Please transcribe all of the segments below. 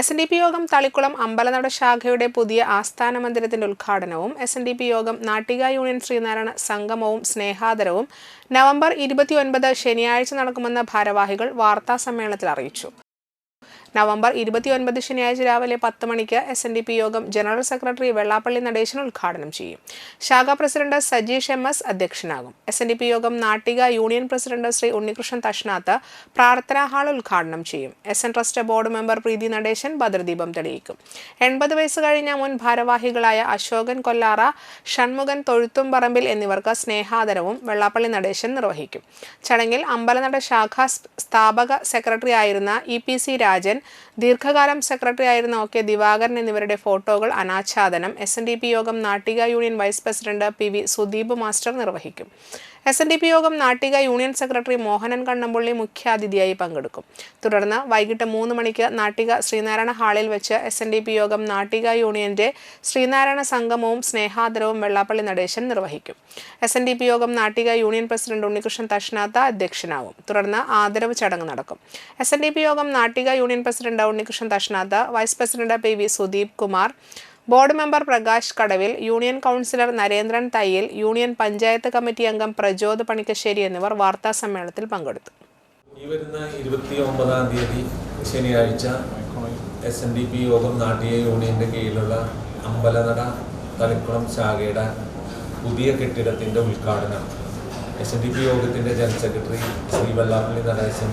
S N D P യോഗം തളിക്കുളം അമ്പലനട ശാഖയുടെ പുതിയ ആസ്ഥാന മന്ദിരത്തിന്റെ ഉദ്ഘാടനവും എസ് എൻ ഡി പി യോഗം നാട്ടിക യൂണിയൻ ശ്രീനാരായണ സംഗമവും സ്നേഹാദരവും നവംബർ ഇരുപത്തിയൊൻപത് ശനിയാഴ്ച നടക്കുമെന്ന് ഭാരവാഹികൾ വാർത്താ സമ്മേളനത്തിൽ അറിയിച്ചു നവംബർ ഇരുപത്തിയൊൻപത് ശനിയാഴ്ച രാവിലെ പത്ത് മണിക്ക് എസ് എൻ ഡി പി യോഗം ജനറൽ സെക്രട്ടറി വെള്ളാപ്പള്ളി നടേശൻ ഉദ്ഘാടനം ചെയ്യും. ശാഖാ പ്രസിഡന്റ് സജീഷ് എം എസ് അധ്യക്ഷനാകും. എസ് എൻ ഡി പി യോഗം നാട്ടിക യൂണിയൻ പ്രസിഡന്റ് ശ്രീ ഉണ്ണികൃഷ്ണൻ തഷ്നാത്ത് പ്രാർത്ഥനാ ഹാൾ ഉദ്ഘാടനം ചെയ്യും. S N trust board member Preethi Natesan ഭദ്രദീപം തെളിയിക്കും. എൺപത് വയസ്സ് കഴിഞ്ഞ മുൻ ഭാരവാഹികളായ അശോകൻ കൊല്ലാറ ഷൺമുഖൻ തൊഴുത്തും പറമ്പിൽ എന്നിവർക്ക് സ്നേഹാദരവും വെള്ളാപ്പള്ളി നടേശൻ നിർവഹിക്കും. ചടങ്ങിൽ അമ്പലനട ശാഖാ സ്ഥാപക സെക്രട്ടറി ആയിരുന്ന ഇ പി സി രാജൻ ദീർഘകാലം സെക്രട്ടറി ആയിരുന്ന ഒ കെ ദിവാകരൻ എന്നിവരുടെ ഫോട്ടോകൾ അനാച്ഛാദനം. എസ് യോഗം Nattika union vice president P V Sudeep master നിർവഹിക്കും. എസ് എൻ ഡി പി യോഗം നാട്ടിക യൂണിയൻ സെക്രട്ടറി മോഹനൻ കണ്ണമ്പള്ളി മുഖ്യാതിഥിയായി പങ്കെടുക്കും. തുടർന്ന് വൈകിട്ട് മൂന്ന് മണിക്ക് നാട്ടിക ശ്രീനാരായണ ഹാളിൽ വെച്ച് എസ് എൻ ഡി പി യോഗം നാട്ടിക യൂണിയന്റെ ശ്രീനാരായണ സംഗമവും സ്നേഹാദരവും വെള്ളാപ്പള്ളി നടേശൻ നിർവഹിക്കും. എസ് എൻ ഡി പി യോഗം നാട്ടിക യൂണിയൻ പ്രസിഡന്റ് ഉണ്ണികൃഷ്ണൻ തഷ്നാത്ത അധ്യക്ഷനാവും. തുടർന്ന് ആദരവ് ചടങ്ങ് നടക്കും. എസ് എൻ ഡി പി യോഗം Nattika union president Unnikrishnan Thashnath vice president P V Sudeep Kumar board member Prakash Kadavil union councillor Narendran Thayyil union panchayat committee അംഗം പ്രജോദ് പണിക്കശ്ശേരി എന്നിവർ വാർത്താ സമ്മേളനത്തിൽ പങ്കെടുത്തു. ഈ വരുന്ന ഇരുപത്തി ഒമ്പതാം തീയതി ശനിയാഴ്ച എസ് എൻ ഡി പി യോഗം നാട്ടിക യൂണിയന്റെ കീഴിലുള്ള അമ്പലനട തളിക്കുളം ശാഖയുടെ പുതിയ കെട്ടിടത്തിന്റെ ഉദ്ഘാടനം. എസ് എൻ ഡി പി യോഗത്തിന്റെ ജനറൽ സെക്രട്ടറി ശ്രീ വെള്ളാപ്പള്ളി നടേശൻ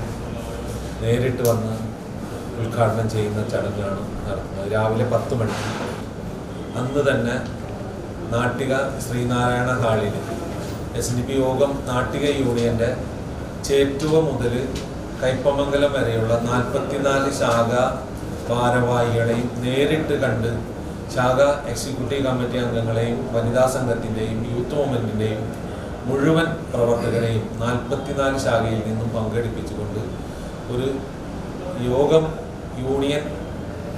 നേരിട്ട് വന്ന് ഉദ്ഘാടനം ചെയ്യുന്ന ചടങ്ങാണ് നടത്തുന്നത്. രാവിലെ പത്ത് മണിക്ക് അന്ന് തന്നെ നാട്ടിക ശ്രീനാരായണ ഹാളിൽ എസ് ഡി പി യോഗം നാട്ടിക യൂണിയന്റെ ചേറ്റുവ മുതൽ കൈപ്പമംഗലം വരെയുള്ള നാൽപ്പത്തിനാല് ശാഖ ഭാരവാഹികളെയും നേരിട്ട് കണ്ട് ശാഖ എക്സിക്യൂട്ടീവ് കമ്മിറ്റി അംഗങ്ങളെയും വനിതാ സംഘത്തിന്റെയും യൂത്ത് മൂവ്മെന്റിന്റെയും മുഴുവൻ പ്രവർത്തകരെയും നാൽപ്പത്തിനാല് ശാഖയിൽ നിന്നും പങ്കെടുപ്പിച്ചുകൊണ്ട് ഒരു യോഗം യൂണിയൻ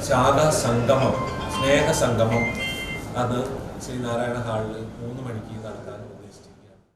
ശാഖ സംഗമം സ്നേഹ സംഗമം അത് ശ്രീനാരായണ ഹാളിൽ മൂന്ന് മണിക്ക് നടക്കാൻ ഉദ്ദേശിച്ചു.